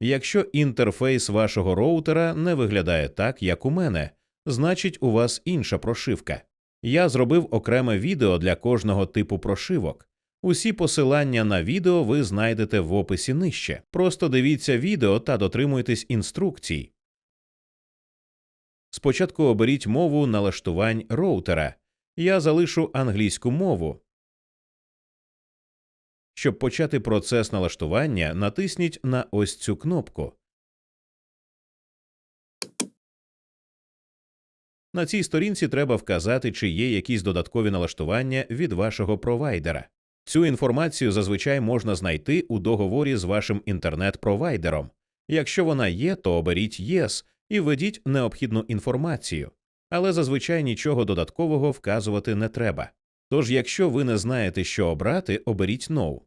Якщо інтерфейс вашого роутера не виглядає так, як у мене, значить у вас інша прошивка. Я зробив окреме відео для кожного типу прошивок. Усі посилання на відео ви знайдете в описі нижче. Просто дивіться відео та дотримуйтесь інструкцій. Спочатку оберіть мову налаштувань роутера. Я залишу англійську мову. Щоб почати процес налаштування, натисніть на ось цю кнопку. На цій сторінці треба вказати, чи є якісь додаткові налаштування від вашого провайдера. Цю інформацію зазвичай можна знайти у договорі з вашим інтернет-провайдером. Якщо вона є, то оберіть Yes і введіть необхідну інформацію, але зазвичай нічого додаткового вказувати не треба. Тож, якщо ви не знаєте, що обрати, оберіть No.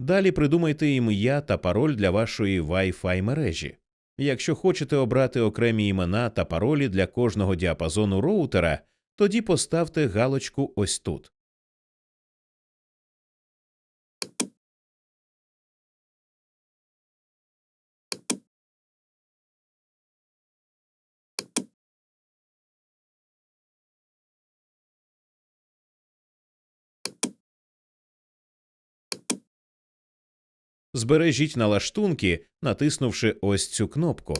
Далі придумайте ім'я та пароль для вашої Wi-Fi мережі. Якщо хочете обрати окремі імена та паролі для кожного діапазону роутера, тоді поставте галочку ось тут. Збережіть налаштунки, натиснувши ось цю кнопку.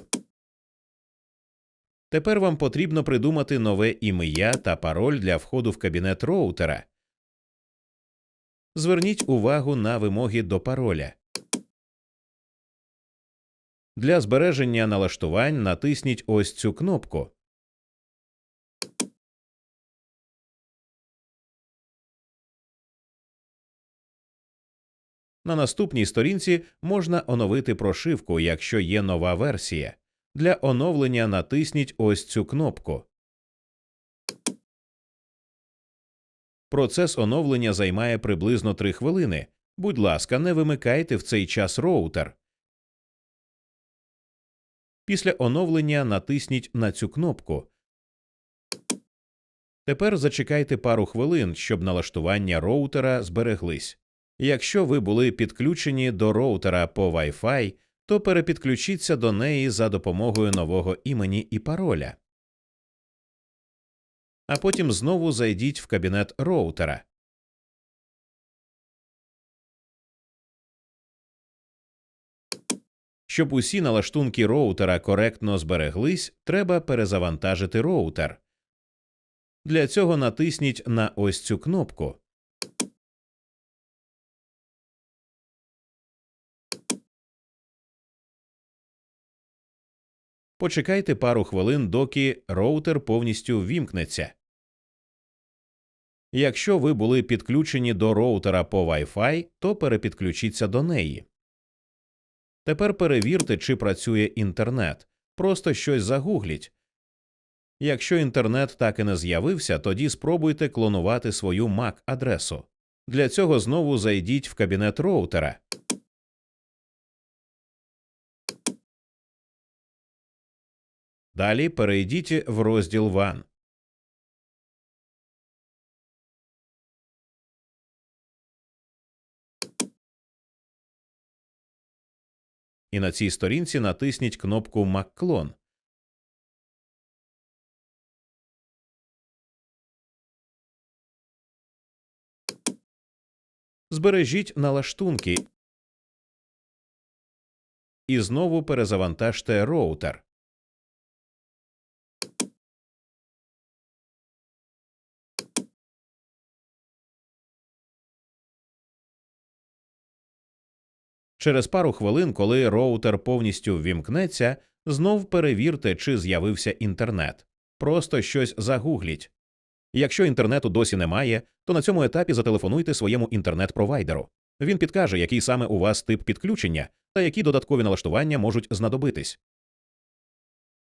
Тепер вам потрібно придумати нове ім'я та пароль для входу в кабінет роутера. Зверніть увагу на вимоги до пароля. Для збереження налаштувань натисніть ось цю кнопку. На наступній сторінці можна оновити прошивку, якщо є нова версія. Для оновлення натисніть ось цю кнопку. Процес оновлення займає приблизно 3 хвилини. Будь ласка, не вимикайте в цей час роутер. Після оновлення натисніть на цю кнопку. Тепер зачекайте пару хвилин, щоб налаштування роутера збереглись. Якщо ви були підключені до роутера по Wi-Fi, то перепідключіться до неї за допомогою нового імені і пароля. А потім знову зайдіть в кабінет роутера. Щоб усі налаштунки роутера коректно збереглись, треба перезавантажити роутер. Для цього натисніть на ось цю кнопку. Почекайте пару хвилин, доки роутер повністю ввімкнеться. Якщо ви були підключені до роутера по Wi-Fi, то перепідключіться до неї. Тепер перевірте, чи працює інтернет. Просто щось загугліть. Якщо інтернет так і не з'явився, тоді спробуйте клонувати свою MAC адресу. Для цього знову зайдіть в кабінет роутера. Далі перейдіть в розділ WAN. І на цій сторінці натисніть кнопку «Макклон». Збережіть налаштунки і знову перезавантажте роутер. Через пару хвилин, коли роутер повністю ввімкнеться, знов перевірте, чи з'явився інтернет. Просто щось загугліть. Якщо інтернету досі немає, то на цьому етапі зателефонуйте своєму інтернет-провайдеру. Він підкаже, який саме у вас тип підключення та які додаткові налаштування можуть знадобитись.